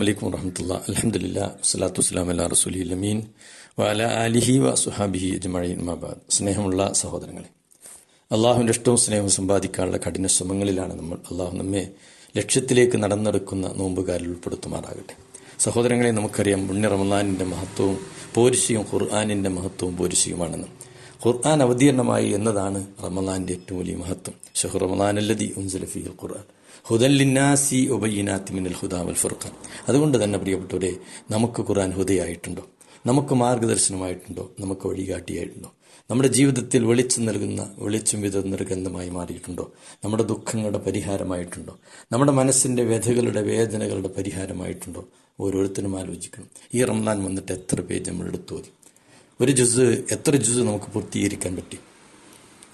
അസ്സാം വലൈക്കും വറഹമത്തുള്ള വസ്സലാത്തു വസ്സലാം അല്ല റസൂലി അമീൻ വല ആലിഹി വ സുഹാബിഹി അജ്മഴീൻ മബാദ് സ്നേഹമുള്ള സഹോദരങ്ങളെ അള്ളാഹുവിന്റെ ഇഷ്ടവും സ്നേഹവും സമ്പാദിക്കാനുള്ള കഠിന ശ്രമങ്ങളിലാണ് നമ്മൾ. അള്ളാഹു നമ്മെ ലക്ഷ്യത്തിലേക്ക് നടന്നെടുക്കുന്ന നോമ്പുകാരിൽ ഉൾപ്പെടുത്തുമാറാകട്ടെ. സഹോദരങ്ങളെ നമുക്കറിയാം പുണ്യ റമദാനിന്റെ മഹത്വവും പോരിശയും ഖുർആാനിന്റെ മഹത്വവും പോരിശയുമാണെന്ന്. ഖുർആൻ അവതീർണമായി എന്നതാണ് റമദാന്റെ ഏറ്റവും വലിയ മഹത്വം. ഷെഹ് റമദാൻ അല്ലതി ഉൻസലഫി ഖുർആൻ. ഹുദല്ലിന്നാസി ഉബയ്യനാത്തി മിനൽ ഹുദാ വൽ ഫുർഖാൻ. അതുകൊണ്ട് തന്നെ പ്രിയപ്പെട്ടവരെ നമുക്ക് ഖുറാൻ ഹുദയായിട്ടുണ്ടോ? നമുക്ക് മാർഗദർശനമായിട്ടുണ്ടോ നമുക്ക് വഴികാട്ടിയായിട്ടുണ്ടോ? നമ്മുടെ ജീവിതത്തിൽ വെളിച്ചം നൽകുന്ന വെളിച്ചം വിതർന്നൊരു നിർഗന്ധമായി മാറിയിട്ടുണ്ടോ? നമ്മുടെ ദുഃഖങ്ങളുടെ പരിഹാരമായിട്ടുണ്ടോ? നമ്മുടെ മനസ്സിന്റെ വ്യഥകളുടെ വേദനകളുടെ പരിഹാരമായിട്ടുണ്ടോ? ഓരോരുത്തരും ആലോചിക്കണം. ഈ റംലാൻ വന്നിട്ട് എത്ര പേജ് നമ്മൾ എടുത്തു ഒരു ജുസ് എത്ര ജുസ് നമുക്ക് പൂർത്തീകരിക്കാൻ പറ്റി?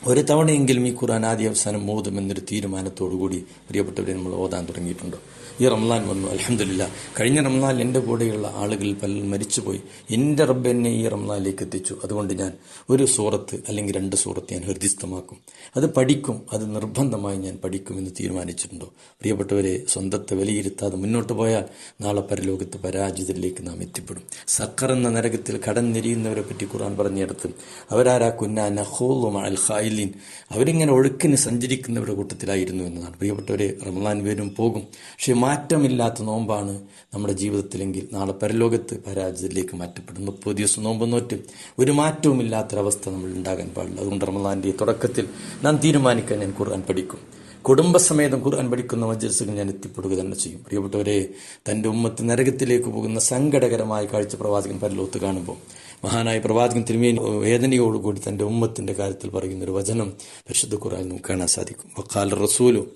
ഒരു തവണയെങ്കിലും ഈ ഖുർആൻ ആദ്യ അവസാനം മോതുമെന്നൊരു തീരുമാനത്തോടുകൂടി പ്രിയപ്പെട്ടവരെ നമ്മൾ ഓതാൻ തുടങ്ങിയിട്ടുണ്ടോ? ഈ റംലാൻ വന്നു അലഹമില്ല കഴിഞ്ഞ റംലാൻ എന്റെ കൂടെയുള്ള ആളുകൾ പലരും മരിച്ചുപോയി. എന്റെ റബ്ബ് എന്നെ ഈ റംലാനിലേക്ക് എത്തിച്ചു. അതുകൊണ്ട് ഞാൻ ഒരു സൂറത്ത് അല്ലെങ്കിൽ രണ്ട് സൂറത്ത് ഞാൻ ഹൃദിസ്ഥമാക്കും അത് പഠിക്കും. അത് നിർബന്ധമായി ഞാൻ പഠിക്കുമെന്ന് തീരുമാനിച്ചിട്ടുണ്ടോ? പ്രിയപ്പെട്ടവരെ സ്വന്തത്തെ വിലയിരുത്താതെ മുന്നോട്ട് പോയാൽ നാളെ പരലോകത്ത് പരാജിതരിലേക്ക് നാം എത്തിപ്പെടും. സക്കർ എന്ന നരകത്തിൽ കടന്നെരിയുന്നവരെ പറ്റി ഖുർആൻ പറഞ്ഞിടത്ത് അവരാരാ കുന്ന നഹോളും അൽ ഖായിലീൻ അവരിങ്ങനെ ഒഴുക്കിന് സഞ്ചരിക്കുന്നവരുടെ കൂട്ടത്തിലായിരുന്നു എന്നതാണ്. പ്രിയപ്പെട്ടവരെ റമലാൻ വരും പോകും. പക്ഷെ മാറ്റമില്ലാത്ത നോമ്പാണ് നമ്മുടെ ജീവിതത്തിലെങ്കിൽ നാളെ പരലോകത്ത് പരാജയത്തിലേക്ക് മാറ്റപ്പെടും മുപ്പത് ദിവസം നോമ്പ് നോറ്റ് ഒരു മാറ്റവും ഇല്ലാത്തൊരവസ്ഥ നമ്മൾ ഉണ്ടാകാൻ പാടില്ല. അതുകൊണ്ട് റമലാന്റെ തുടക്കത്തിൽ നാം തീരുമാനിക്കാൻ ഞാൻ ഖുർആൻ പഠിക്കും. കുടുംബസമേതം ഖുർആൻ പഠിക്കുന്ന മജ്ജസുകൾ ഞാൻ എത്തിപ്പെടുക തന്നെ ചെയ്യും. പ്രിയപ്പെട്ടവരെ തന്റെ ഉമ്മത്ത് നരകത്തിലേക്ക് പോകുന്ന സങ്കടകരമായ കാഴ്ച പ്രവാചകൻ പരലോത്ത് കാണുമ്പോൾ മഹാനായ പ്രവാചകൻ തിരുമേനി വേദനയോടുകൂടി തന്റെ ഉമ്മത്തിന്റെ കാര്യത്തിൽ പറയുന്ന ഒരു വചനം പരിശുദ്ധ ഖുറാൻ നമുക്ക് കാണാൻ സാധിക്കും. വക്കാൽ റസൂലു.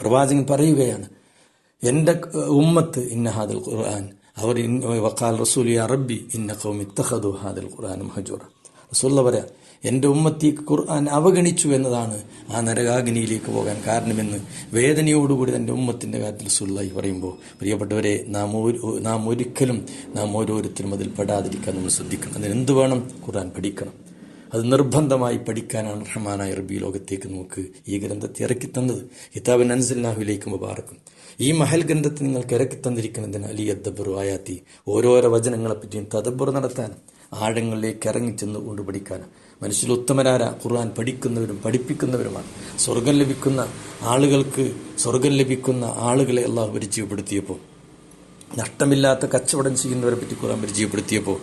പ്രവാചകൻ പറയുകയാണ് എന്റെ ഉമ്മത്ത് ഇന്ന ഹാദൽ ഖുർആൻ. അവർ വക്കാൽ റസൂൽ യാ റബ്ബി ഇന്ന ഖൗമി ഇത്തഖദു ഹാദൽ ഖുർആൻ മഹജൂറ റസൂല്ല പറയാ എന്റെ ഉമ്മത്തി ഖുർആൻ അവഗണിച്ചു എന്നതാണ് ആ നരകാഗ്നിയിലേക്ക് പോകാൻ കാരണമെന്ന് വേദനയോടുകൂടി തന്റെ ഉമ്മത്തിന്റെ കാര്യത്തിൽ സുല്ലായി പറയുമ്പോൾ പ്രിയപ്പെട്ടവരെ നാം നാം ഒരിക്കലും നാം ഓരോരുത്തരും അതിൽ പെടാതിരിക്കാൻ നമ്മൾ ശ്രദ്ധിക്കണം. അതിന് എന്ത് വേണം? ഖുർആൻ പഠിക്കണം. അത് നിർബന്ധമായി പഠിക്കാനാണ് റഹ്മാനായ റബി ലോകത്തേക്ക് നമുക്ക് ഈ ഗ്രന്ഥത്തെ ഇറക്കി തന്നത്. കിതാബിൻ അൻസല്ലാഹുലേക്ക് മുബാറക്കും. ഈ മഹൽ ഗ്രന്ഥത്തെ നിങ്ങൾക്ക് ഇറക്കി തന്നിരിക്കുന്നതിന് അലി അദ്ദബറു ആയാത്തി ഓരോരോ വചനങ്ങളെപ്പറ്റിയും തദബർ നടത്താനും ആഴങ്ങളിലേക്ക് ഇറങ്ങിച്ചെന്ന് കൊണ്ട് പഠിക്കാനും മനുഷ്യർ ഉത്തമരാര. ഖുർആൻ പഠിക്കുന്നവരും പഠിപ്പിക്കുന്നവരുമാണ്. സ്വർഗം ലഭിക്കുന്ന ആളുകൾക്ക് സ്വർഗം ലഭിക്കുന്ന ആളുകളെ അള്ളാഹു പരിചയപ്പെടുത്തിയപ്പോൾ നഷ്ടമില്ലാത്ത കച്ചവടം ചെയ്യുന്നവരെ പറ്റി ഖുർആൻ പരിചയപ്പെടുത്തിയപ്പോൾ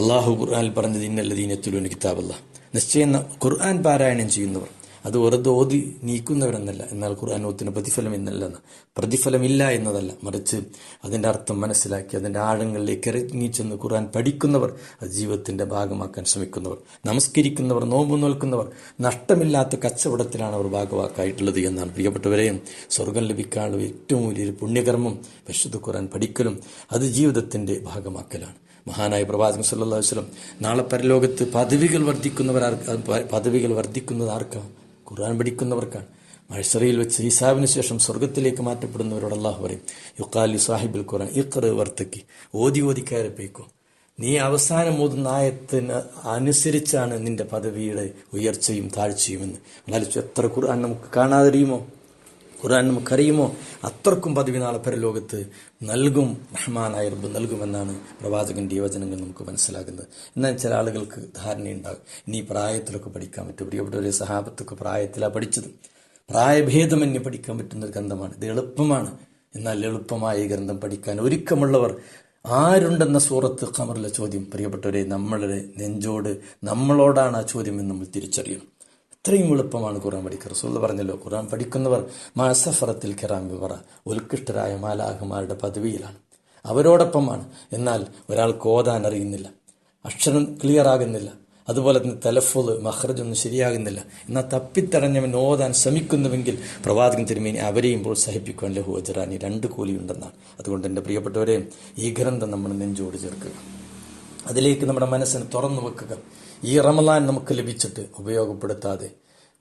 അള്ളാഹു ഖുർആൻ പറഞ്ഞത് ഇന്നല്ലതീനത്തുലുന് കിതാബല്ല നിശ്ചയം ഖുർആൻ പാരായണം ചെയ്യുന്നവർ. അത് വെറുതെ ഓതി നീക്കുന്നവരെന്നല്ല. എന്നാൽ ഖുർആൻ ഓത്തിന് പ്രതിഫലം എന്നല്ലെന്ന് പ്രതിഫലമില്ല എന്നതല്ല. മറിച്ച് അതിന്റെ അർത്ഥം മനസ്സിലാക്കി അതിന്റെ ആഴങ്ങളിലേക്ക് ഇറങ്ങിച്ചെന്ന് ഖുർആൻ പഠിക്കുന്നവർ അത് ജീവിതത്തിന്റെ ഭാഗമാക്കാൻ ശ്രമിക്കുന്നവർ നമസ്കരിക്കുന്നവർ നോമ്പ് നോൽക്കുന്നവർ നഷ്ടമില്ലാത്ത കച്ചവടത്തിലാണ് അവർ ഭാഗവാക്കായിട്ടുള്ളത് എന്നാണ്. പ്രിയപ്പെട്ടവരെയും സ്വർഗം ലഭിക്കാനുള്ള ഏറ്റവും വലിയൊരു പുണ്യകർമ്മം പരിശുദ്ധ ഖുർആൻ പഠിക്കലും അത് ജീവിതത്തിന്റെ ഭാഗമാക്കലാണ്. മഹാനായ പ്രവാചകൻ സല്ലാ വസ്ലം നാളെ പരലോകത്ത് പദവികൾ വർദ്ധിക്കുന്നവർ പദവികൾ വർദ്ധിക്കുന്നത് ആർക്കാണ് ഖുർആൻ പഠിക്കുന്നവർക്കാണ്. മഴസറയിൽ വെച്ച് ഈസാവിന് ശേഷം സ്വർഗത്തിലേക്ക് മാറ്റപ്പെടുന്നവരോട് അള്ളാഹു പറയും യുക്കാലി സാഹിബുൽ ഖുർആൻ ഇക്കറ് വർത്തക്കി ഓതി ഓതി കയറിപ്പോയിക്കോ. നീ അവസാനം ഓതുന്ന ആയത്തിന് അനുസരിച്ചാണ് നിന്റെ പദവിയുടെ ഉയർച്ചയും താഴ്ചയും എന്ന് എന്നാലും എത്ര ഖുർആൻ നമുക്ക് കാണാതിരിയുമോ ഖുർആൻ നമുക്കറിയുമോ? അത്രക്കും പദവി നാളെ പരലോകത്ത് നൽകും റഹ്മാനായ റബ്ബ് നൽകുമെന്നാണ് പ്രവാചകന്റെ യുവജനങ്ങൾ നമുക്ക് മനസ്സിലാകുന്നത്. എന്നാൽ ചില ആളുകൾക്ക് ധാരണയുണ്ടാകും. ഇനി പ്രായത്തിലൊക്കെ പഠിക്കാൻ പറ്റും. പ്രിയപ്പെട്ടവരെ സഹാബത്തൊക്കെ പ്രായത്തിലാണ് പഠിച്ചത്. പ്രായഭേദമന്യേ പഠിക്കാൻ പറ്റുന്ന ഒരു ഗ്രന്ഥമാണ്. ഇത് എളുപ്പമാണ്. എന്നാൽ എളുപ്പമായ ഈ ഗ്രന്ഥം പഠിക്കാൻ ഒരുക്കമുള്ളവർ ആരുണ്ടെന്ന സൂറത്ത് ഖമറിലെ ചോദ്യം. പ്രിയപ്പെട്ടവരെ നമ്മളുടെ നെഞ്ചോട് നമ്മളോടാണ് ആ ചോദ്യം എന്ന് നമ്മൾ തിരിച്ചറിയണം. അത്രയും എളുപ്പമാണ് ഖുർആൻ പഠിക്കുക. റസൂൽ പറഞ്ഞല്ലോ ഖുർആൻ പഠിക്കുന്നവർ മാസഫറത്തിൽ കിറാം വിവറ ഉത്കൃഷ്ടരായ മാലാഹുമാരുടെ പദവിയിലാണ്. അവരോടൊപ്പമാണ്. എന്നാൽ ഒരാൾ ഓതാൻ അറിയുന്നില്ല. അക്ഷരം ക്ലിയർ ആകുന്നില്ല. അതുപോലെ തന്നെ തലഫുൾ മഹ്റജൊന്നും ശരിയാകുന്നില്ല. എന്നാൽ തപ്പിത്തടഞ്ഞവൻ ഓതാൻ ശ്രമിക്കുന്നുവെങ്കിൽ പ്രവാചകൻ തിരുമേനി അവരെയും പ്രോത്സാഹിപ്പിക്കുവാൻ ലഹു അജറാനി രണ്ട് കൂലിയുണ്ടെന്നാണ്. അതുകൊണ്ട് എന്റെ പ്രിയപ്പെട്ടവരെ ഈ ഗ്രന്ഥം നമ്മൾ നെഞ്ചോട് ചേർക്കുക. അതിലേക്ക് നമ്മുടെ മനസ്സിനെ തുറന്നു വെക്കുക. ഈ റമലാൻ നമുക്ക് ലഭിച്ചിട്ട് ഉപയോഗപ്പെടുത്താതെ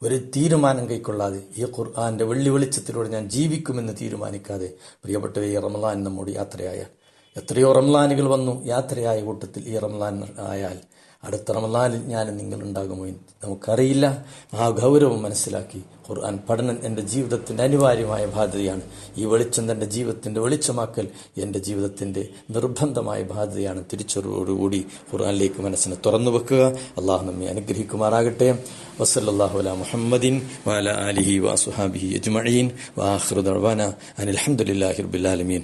ഒരു തീരുമാനം കൈക്കൊള്ളാതെ ഈ ഖുർആാന്റെ വെള്ളി വെളിച്ചത്തിലൂടെ ഞാൻ ജീവിക്കുമെന്ന് തീരുമാനിക്കാതെ പ്രിയപ്പെട്ട ഈ റമലാൻ നമ്മോട് യാത്രയായാൽ എത്രയോ റംലാനുകൾ വന്നു യാത്രയായ കൂട്ടത്തിൽ ഈ റംലാൻ ആയാൽ അടുത്ത റമദാനിൽ ഞാൻ നിങ്ങൾ ഉണ്ടാകുമോ നമുക്കറിയില്ല. ആ ഗൗരവം മനസ്സിലാക്കി ഖുർആൻ പഠനം എന്റെ ജീവിതത്തിന്റെ അനിവാര്യമായ ബാധ്യതയാണ്. ഈ വെളിച്ചം എന്റെ ജീവിതത്തിന്റെ വെളിച്ചമാക്കൽ എന്റെ ജീവിതത്തിന്റെ നിർബന്ധമായ ബാധ്യതയാണ്. തിരിച്ചറിവോടുകൂടി ഖുർആനിലേക്ക് മനസ്സിനെ തുറന്നു വെക്കുക. അള്ളാഹു നമ്മെ അനുഗ്രഹിക്കുമാറാകട്ടെ. വസല്ലാഹു അല മുഹമ്മദിൻ വാല അലിഹി വാസുഹാബിഹി അജ്മഈൻ. വാഹ്റു ദഅ്വാന അസ്സാം വലൈക്കും റബ്ബിൽ ആലമീൻ.